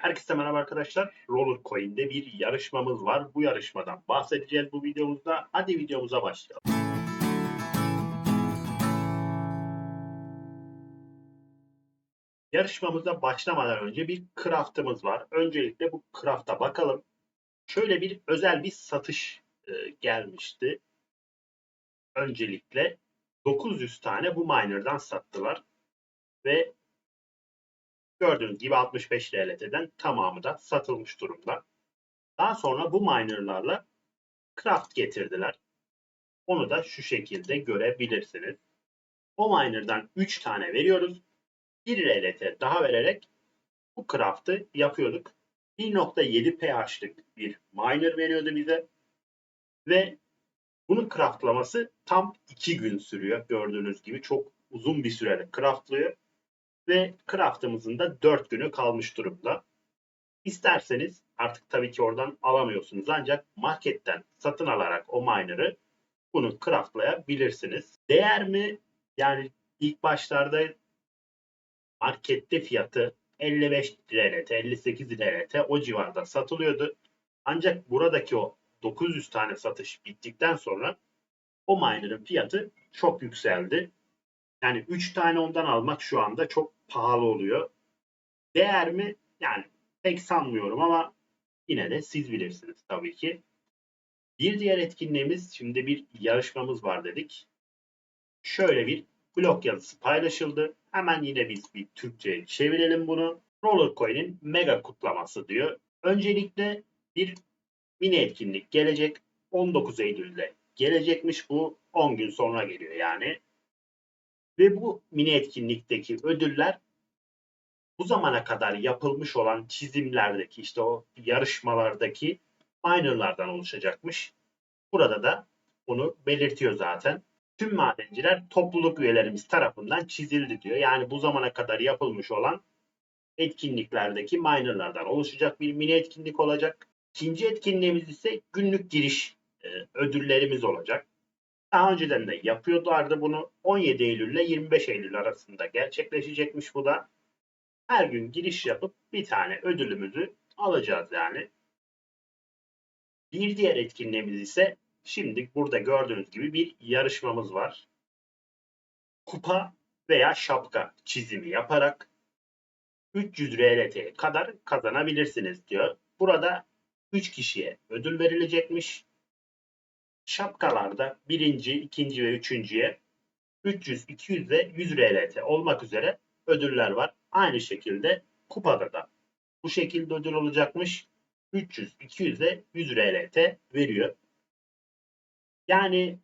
Herkese merhaba arkadaşlar. Roller Coin'de bir yarışmamız var. Bu yarışmadan bahsedeceğiz bu videomuzda. Hadi videomuza başlayalım. Yarışmamıza başlamadan önce bir craft'ımız var. Öncelikle bu craft'a bakalım. Şöyle bir özel bir satış e, gelmişti. Öncelikle 900 tane bu miner'dan sattılar. Ve Gördüğünüz gibi 65 TL'den tamamı da satılmış durumda. Daha sonra bu minerlarla craft getirdiler. Onu da şu şekilde görebilirsiniz. O miner'dan 3 tane veriyoruz. 1 RLT daha vererek bu craft'ı yapıyorduk. 1.7 pH'lık bir miner veriyordu bize. Ve bunun craftlaması tam 2 gün sürüyor. Gördüğünüz gibi çok uzun bir sürede craftlıyor ve craftımızın da 4 günü kalmış durumda. İsterseniz artık tabii ki oradan alamıyorsunuz ancak marketten satın alarak o miner'ı bunu craftlayabilirsiniz. Değer mi? Yani ilk başlarda markette fiyatı 55 LT, 58 LT o civarda satılıyordu. Ancak buradaki o 900 tane satış bittikten sonra o miner'ın fiyatı çok yükseldi. Yani 3 tane ondan almak şu anda çok pahalı oluyor. Değer mi? Yani pek sanmıyorum ama yine de siz bilirsiniz tabii ki. Bir diğer etkinliğimiz şimdi bir yarışmamız var dedik. Şöyle bir blog yazısı paylaşıldı. Hemen yine biz bir Türkçe çevirelim bunu. Rollercoin'in mega kutlaması diyor. Öncelikle bir mini etkinlik gelecek. 19 Eylül'de gelecekmiş bu 10 gün sonra geliyor yani. Ve bu mini etkinlikteki ödüller bu zamana kadar yapılmış olan çizimlerdeki işte o yarışmalardaki minerlardan oluşacakmış. Burada da onu belirtiyor zaten. Tüm madenciler topluluk üyelerimiz tarafından çizildi diyor. Yani bu zamana kadar yapılmış olan etkinliklerdeki minerlardan oluşacak bir mini etkinlik olacak. İkinci etkinliğimiz ise günlük giriş e, ödüllerimiz olacak. Daha önceden de yapıyorlardı bunu. 17 Eylül ile 25 Eylül arasında gerçekleşecekmiş bu da. Her gün giriş yapıp bir tane ödülümüzü alacağız yani. Bir diğer etkinliğimiz ise şimdi burada gördüğünüz gibi bir yarışmamız var. Kupa veya şapka çizimi yaparak 300 RLT'ye kadar kazanabilirsiniz diyor. Burada 3 kişiye ödül verilecekmiş şapkalarda birinci, ikinci ve üçüncüye 300, 200 ve 100 RLT olmak üzere ödüller var. Aynı şekilde kupada da bu şekilde ödül olacakmış. 300, 200 ve 100 RLT veriyor. Yani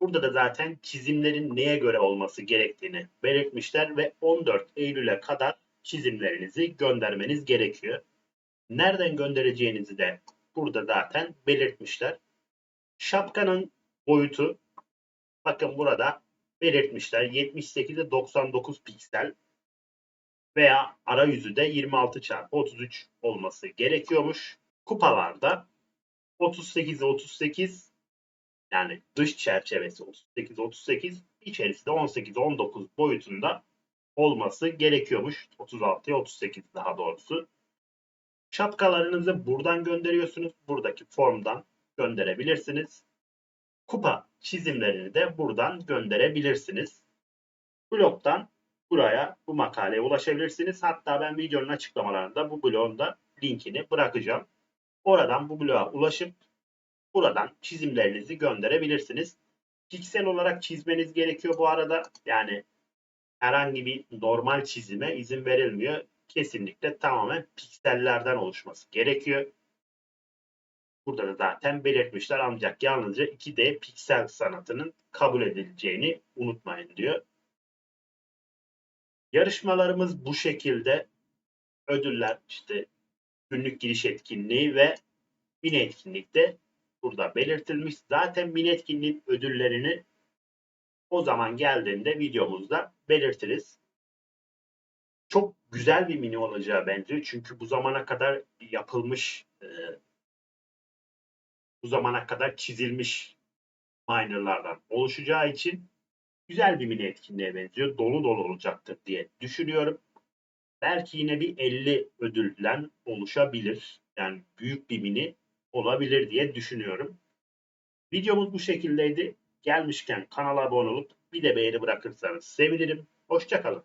burada da zaten çizimlerin neye göre olması gerektiğini belirtmişler ve 14 Eylül'e kadar çizimlerinizi göndermeniz gerekiyor. Nereden göndereceğinizi de burada zaten belirtmişler. Şapkanın boyutu bakın burada belirtmişler 78'e 99 piksel veya arayüzü de 26 çarpı 33 olması gerekiyormuş. Kupalarda 38'e 38 yani dış çerçevesi 38 38 içerisinde 18 19 boyutunda olması gerekiyormuş. 36'ya 38 daha doğrusu. Şapkalarınızı buradan gönderiyorsunuz. Buradaki formdan gönderebilirsiniz. Kupa çizimlerini de buradan gönderebilirsiniz. Blogdan buraya bu makaleye ulaşabilirsiniz. Hatta ben videonun açıklamalarında bu blogun da linkini bırakacağım. Oradan bu bloğa ulaşıp buradan çizimlerinizi gönderebilirsiniz. Piksel olarak çizmeniz gerekiyor bu arada. Yani herhangi bir normal çizime izin verilmiyor. Kesinlikle tamamen piksellerden oluşması gerekiyor. Burada da zaten belirtmişler ancak yalnızca 2D piksel sanatının kabul edileceğini unutmayın diyor. Yarışmalarımız bu şekilde. Ödüller işte günlük giriş etkinliği ve mini etkinlikte burada belirtilmiş. Zaten mini etkinliğin ödüllerini o zaman geldiğinde videomuzda belirtiriz. Çok güzel bir mini olacağı benziyor. Çünkü bu zamana kadar yapılmış e, bu zamana kadar çizilmiş minerlardan oluşacağı için güzel bir mini etkinliğe benziyor. Dolu dolu olacaktır diye düşünüyorum. belki yine bir 50 ödülden oluşabilir. Yani büyük bir mini olabilir diye düşünüyorum. Videomuz bu şekildeydi. Gelmişken kanala abone olup bir de beğeni bırakırsanız sevinirim. Hoşçakalın.